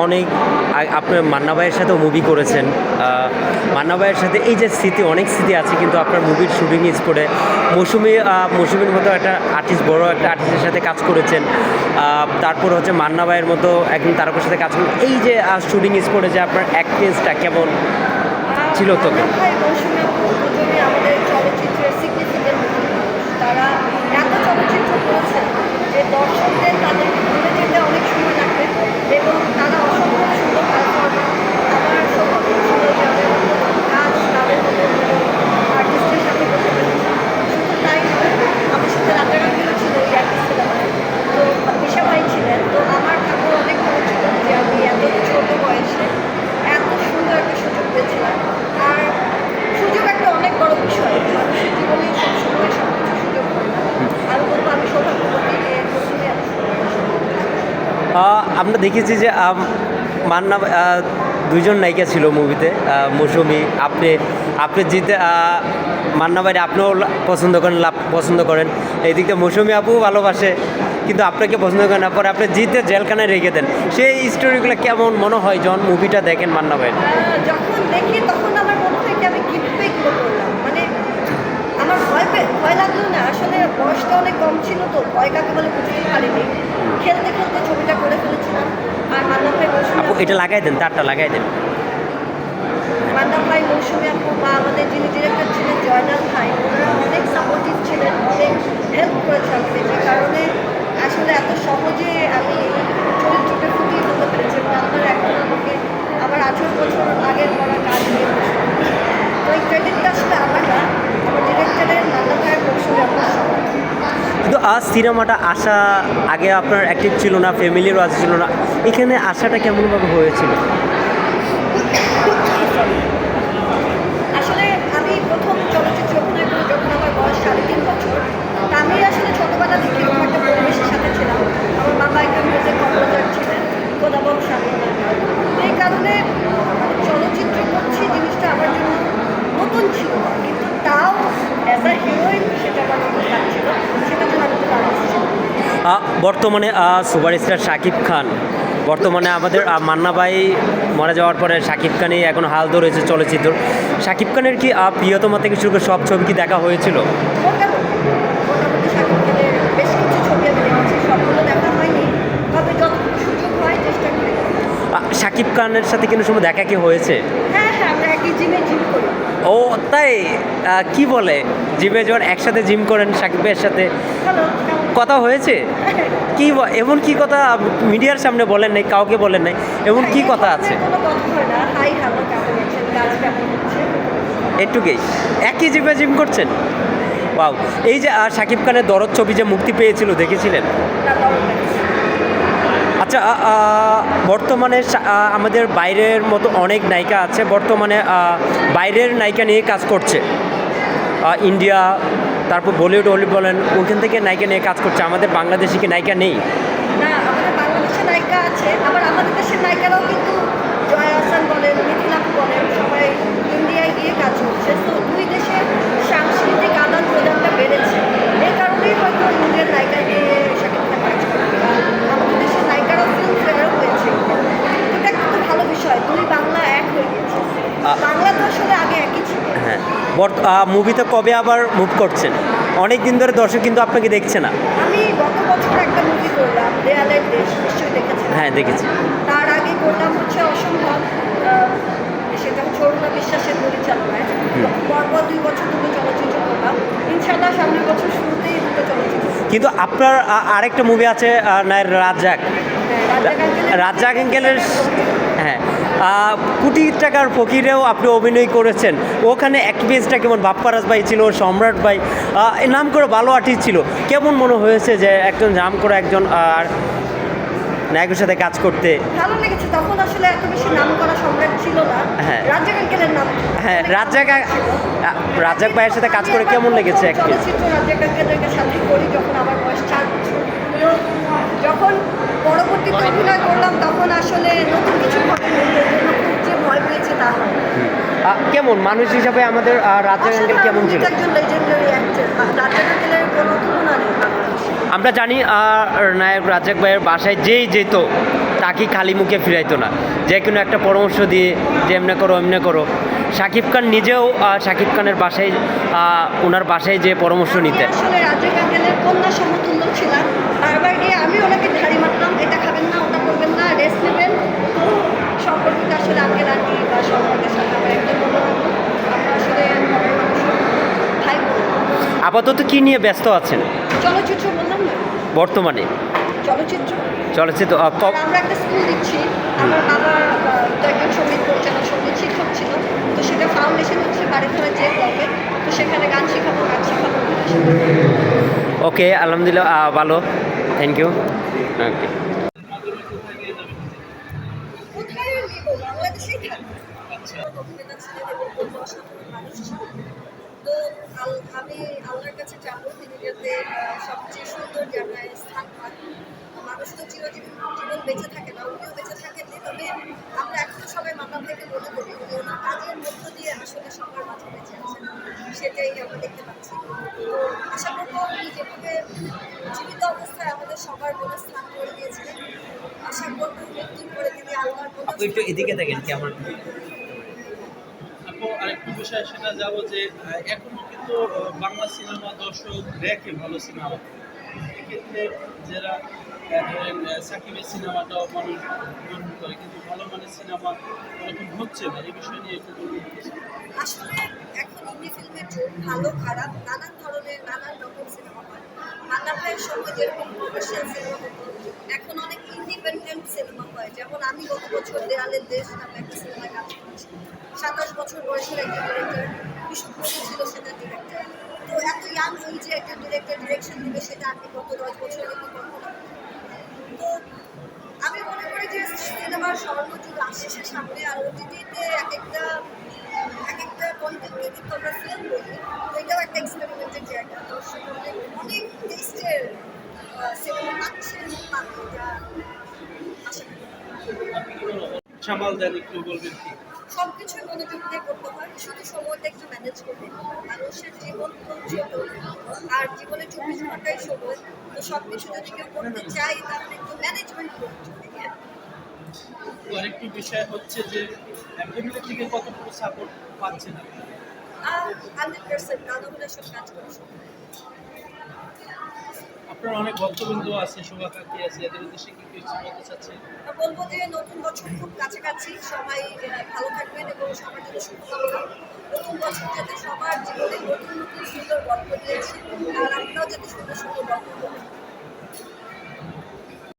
অনেক আপনার মান্না ভাইয়ের সাথেও মুভি করেছেন। মান্না ভাইয়ের সাথে এই যে স্মৃতি অনেক স্মৃতি আছে কিন্তু আপনার মুভির শুটিং স্পটে মৌসুমি মৌসুমীর মতো একটা আর্টিস্ট বড় একটা আর্টিস্টের সাথে কাজ করেছেন। তারপর হচ্ছে মান্না ভাইয়ের মতো একজন তারকার সাথে কাজ করেন এই যে শুটিং স্পটে যে আপনার অ্যাক্টিংসটা কেমন ছিল সিগনিফিকেন্ট তারা এত চলচ্চিত্র করেছেন যে দর্শকদের তাদেরকে ভুলে যেতে অনেক সময় লাগবে এবং তারা অসম্ভব সুন্দর পারফর্ম আমার সৌভাগ্য ছিল যে আমি কাজ তাদের মতো আর্টিস্টের সাথে করতে পেরেছি শুধু তাই নয় আমার সাথে রাজারাঙ্গিরও ছিল ওই একই সিনেমায় তো দিশা ভাই ছিলেন তো আমার ভাগ্য অনেক ভালো ছিল যে আমি এত ছোট বয়সে এত সুন্দর একটা সুযোগ পেয়েছিলাম আর সুযোগ একটা অনেক বড় বিষয় মানুষের জীবনে সবসময় সব কিছু সুযোগ হয় না আমি বলব আমি সৌভাগ্যবতী যে প্রথমে আমি আহ, আমরা দেখেছি যে মান্না দুইজন নায়িকা ছিল মুভিতে মৌসুমি আপনি আপনি জিতে মান্না ভাই আপনিও পছন্দ করেন লাভ পছন্দ করেন। এই দিকটা মৌসুমি আপু ভালোবাসে কিন্তু আপনাকে পছন্দ করেন না পরে আপনি জিতে জেলখানায় রেখে দেন। সেই স্টোরিগুলো কেমন মনে হয় যখন মুভিটা দেখেন মান্না আহ, যখন দেখি তখন আমার মনে হয় কি আমি গিফট পে করে করলাম মানে আমার ভয় ভয় লাগল না। আসলে বয়সটা অনেক কম ছিল তো ভয় কাকে বলে বুঝতেই পারিনি। খেলতে খেলতে ছবিটা করে ফেলেছিলাম। আর মান্না ভাই মৌসুমী আপু এটা লাগাই দেন তারটা লাগাই দেন। মান্না ভাই মৌসুমী আপু বা আমাদের যিনি ডিরেক্টর ছিলেন জয়নাল ভাই ওনারা অনেক সাপোর্টিভ ছিলেন অনেক হেল্প করেছে আমাকে যে কারণে আসলে এত সহজে আমি এই চরিত্রটা ফুটিয়ে তুলতে পেরেছি এবং আপনারা এখন আমাকে আমার আঠেরো বছর আগের করা কাজ নিয়ে বসে। তো এই ক্রেডিটটা আসলে আমার না আমার ডিরেক্টরের মান্না ভাইয়ের মৌসুমী আপুর সবার কিন্তু আজ সিনেমাটা আসা আগে আপনার অ্যাক্টিভ ছিল না ফ্যামিলির রাজি ছিল না, এখানে আসাটা কেমনভাবে হয়েছিল আসলে আমি প্রথম চলচ্চিত্র অভিনয় করি যখন আমার বয়স সাড়ে তিন বছর তা আমি আসলে ছোটোবেলা থেকে এরকম একটা পরিবেশের সাথে ছিলাম আমার বাবা একজন মিউজিক কম্পোজার ছিলেন গোদাবং স্বামী এই কারণে মানে চলচ্চিত্র করছি জিনিসটা আমার জন্য নতুন ছিল কিন্তু তাও অ্যাজ আ হিরোইন সেটা আমার নতুন লাগছিল সেটা জন্য আমি খুব আনন্দ ছিলাম আহ, বর্তমানে সুপারস্টার শাকিব খান। বর্তমানে আমাদের মান্না ভাই মারা যাওয়ার পরে শাকিব খানই এখন হাল ধরেছে চলচ্চিত্র। শাকিব খানের কি প্রিয়তমা থেকে শুরু করে সব ছবি কি দেখা হয়েছিল? শাকিব খানের সাথে কিন্তু সময় দেখা কি হয়েছে? হ্যাঁ হ্যাঁ ও, তাই কি বলে? জিমে যখন একসাথে জিম করেন শাকিবের সাথে? কথা হয়েছে? কি এমন কি কথা মিডিয়ার সামনে বলেন নাই কাউকে বলেন নাই এমন কি কথা আছে? একটুকেই। একই জিমে জিম করছেন? বাউ এই যে আহ, শাকিব খানের দরদ ছবি যে মুক্তি পেয়েছিল দেখেছিলেন। আচ্ছা বর্তমানে আমাদের বাইরের মতো অনেক নায়িকা আছে বর্তমানে বাইরের নায়িকা নিয়ে কাজ করছে। ইন্ডিয়া তারপর বলিউড হলিউড বলেন ওইখান থেকে নায়িকা নিয়ে কাজ করছে। আমাদের বাংলাদেশি কি নায়িকা নেই? না, আমাদের বাংলাদেশের নায়িকা আছে, আবার আমাদের দেশের নায়িকারাও কিন্তু জয়া হাসান বলেন মিথিলাপু বলেন সবাই ইন্ডিয়ায় গিয়ে কাজ করছে তো দুই দেশের সাংস্কৃতিক আদান প্রদানটা বেড়েছে এই কারণেই হয়তো ইন্ডিয়ার নায়িকা নিয়ে শাকিব খান কাজ করে আমাদের দেশের নায়িকারাও ফিল্ম ফেয়ারও হয়েছে এটা কিন্তু ভালো বিষয় দুই বাংলা এক হয়ে গেছে আ- বাংলা তো আসলে আগে একই ছিল হ্যাঁ বর্ত- আ, মুভিতে কবে আবার মুভ করছেন? অনেক দিন ধরে দর্শক কিন্তু আপনাকে দেখছে না। আমি গত বছর একটা মুভি করলাম দেয়ালের দেশ নিশ্চয়ই দেখেছেন। হ্যাঁ দেখেছি। তার আগে করলাম হচ্ছে অসম্ভব সেটা হচ্ছে অরুণা বিশ্বাসের পরিচালনায়। পরপর দুই বছর দুটো চলচ্চিত্র করলাম। ইনশাল্লাহ সামনের বছর শুরুতেই দুটো চলচ্চিত্র কিন্তু আপনার আরেকটা মুভি আছে নায়ের রাজ্জাক। হ্যাঁ, রাজ্জাক আঙ্কেলের- হ্যাঁ। আহ, কোটি টাকার ফকিরেও আপনি অভিনয় করেছেন। ওখানে অ্যাক্টিভিস্টটা কেমন? বাপ্পারাজ ভাই ছিল সম্রাট ভাই নাম করে ভালো আর্টিস্ট ছিল। কেমন মনে হয়েছে যে একজন নাম করে একজন আর নায়কের সাথে কাজ করতে? ভালো লেগেছে। তখন আসলে এত বেশি নাম করা সম্রাট ছিল না। হ্যাঁ। রাজ্জাক আঙ্কেলের নাম হ্যাঁ রাজ্জাক রাজ্জাক ভাইয়ের সাথে কাজ করে কেমন লেগেছে চলচ্চিত্র রাজ্জাক আঙ্কেলের সাথে করি যখন আমার বয়স চার বছর যখন পরবর্তীতে অভিনয় করলাম তখন আসলে নতুন কিছু ঘটেনি এর জন্য খুব যে ভয় পেয়েছে তা হয় কেমন? মানুষ হিসাবে আমাদের রাজ্জাক আঙ্কেল কেমন ছিল? আমরা জানি নায়ক রাজ্জাক ভাইয়ের বাসায় যেই যেত তাকে খালি মুখে ফিরাইতো না। যে কোনো একটা পরামর্শ দিয়ে যে এমনি করো এমনি করো। শাকিব খান নিজেও শাকিব খানের বাসায় ওনার বাসায় যে পরামর্শ নিতে আসলে কন্যা সমতুল্য ছিলাম। বারবার গিয়ে আমি ওনাকে ধারি মারতাম এটা খাবেন না ওটা করবেন না রেস্ট নেবেন সম্পর্কটা আসলে আঙ্কেল আন্টি বা সম্পর্কের সাথে আমার একদম বন্ধু আমরা আসলে ঘরের মানুষ ভাই বোন। আপাতত কি নিয়ে ব্যস্ত আছেন? চলচ্চিত্র বললাম না? বর্তমানে। চলচ্চিত্র? চলচ্চিত্র আমরা একটা স্কুল দিচ্ছি। আমার বাবা একজন সংগীত পরিচালক সংগীত শিক্ষক ছিল। তো সেটা ফাউন্ডেশন হচ্ছে বাড়িধারা যে ব্লকে তো সেখানে গান শেখাবো গান শেখাবো। ওকে আলহামদুলিল্লাহ ভালো। থ্যাংক ইউ ওকে বাংলাদেশেই থাকব আমি আল্লাহর কাছে চাবো তিনি যাতে সবচেয়ে সুন্দর জায়গায় স্থান পান। মানুষ তো চিরজীবন জীবন বেঁচে থাকে না উনিও বেঁচে থাকেননি তবে আমরা এখনও সবাই মান্না ভাইকে মনে করি উনি ওনার কাজের মধ্য দিয়ে আসলে সবার মাঝে বেঁচে আছেন। সেটাই আমরা দেখতে পাচ্ছি। তো আশা করব উনি যেভাবে জীবিত অবস্থায় আমাদের সবার মনে স্থান করে দিয়েছিলেন আশা করব মৃত্যুর পরে তিনি আল্লাহর একটু এদিকে দেখেন কেমন আপু আরেকটু বিষয় সেটা যাব যে এখনও আহ, বাংলা সিনেমা দর্শক দেখে ভালো সিনেমা। এক্ষেত্রে যারা সাকিবের সিনেমাটাও মানুষ গ্রহণ করে কিন্তু ভালো মানের সিনেমা ওরকম হচ্ছে না। এই বিষয় নিয়ে একটু। আসলে এখন হিন্দি ফিল্মের যুগ ভালো খারাপ নানান ধরনের নানান রকম সিনেমা হয়। মান্না ভাইয়ের সময় যেরকম কমার্শিয়াল সিনেমা হতো এখন অনেক ইন্ডিপেন্ডেন্ট সিনেমা হয়। যেমন আমি গত বছর দেয়ালের দেশ নামে একটা সিনেমায় কাজ করেছি। সাতাশ বছর বয়সের একজন ডিরেক্টর বিশ্বকবি ছিল সেটা ডিরেক্টর তো এত ইয়াং এইজে একটা ডিরেক্টর ডিরেকশন দিবে সেটা আপনি গত দশ বছর আগে তো আমি মনে করি যে সিনেমার স্বর্ণযুগ আসছে সামনে আর ওটিটিতে এক একটা এক একটা কন্টেন্টকে কিন্তু আমরা ফিল্ম বলি, তো একটা এক্সপেরিমেন্টের জায়গা। দর্শক অনেক টেস্টের সিনেমা সামাল দেন একটু বলবেন কি? সব কিছুই মনোযোগ দিয়ে করতে হয়। শুধু সময়টা একটু ম্যানেজ হয় মানুষের জীবন খুব ছোট আর জীবনে চব্বিশ ঘন্টাই সময়। তো সব কিছু যদি কেউ করতে চাই তাহলে একটু ম্যানেজমেন্ট করতে আরেকটি বিষয় হচ্ছে যে ফ্যামিলি থেকে কতটুকু সাপোর্ট পাচ্ছেন আপনি হান্ড্রেড পার্সেন্ট দাদা সব কাজ করে আপনার অনেক ভক্তবৃন্দ আছে শুভাকাঙ্ক্ষী আছে, এদের উদ্দেশ্যে কি কিছু বলতে চাচ্ছেন? বলব যে নতুন বছর খুব কাছাকাছি, সবাই ভালো থাকবেন এবং সবার জন্য শুভকামনা। নতুন বছর যাতে সবার জীবনে নতুন নতুন সুন্দর গল্প দিয়েছে আর আপনারাও যাতে সুন্দর সুন্দর গল্প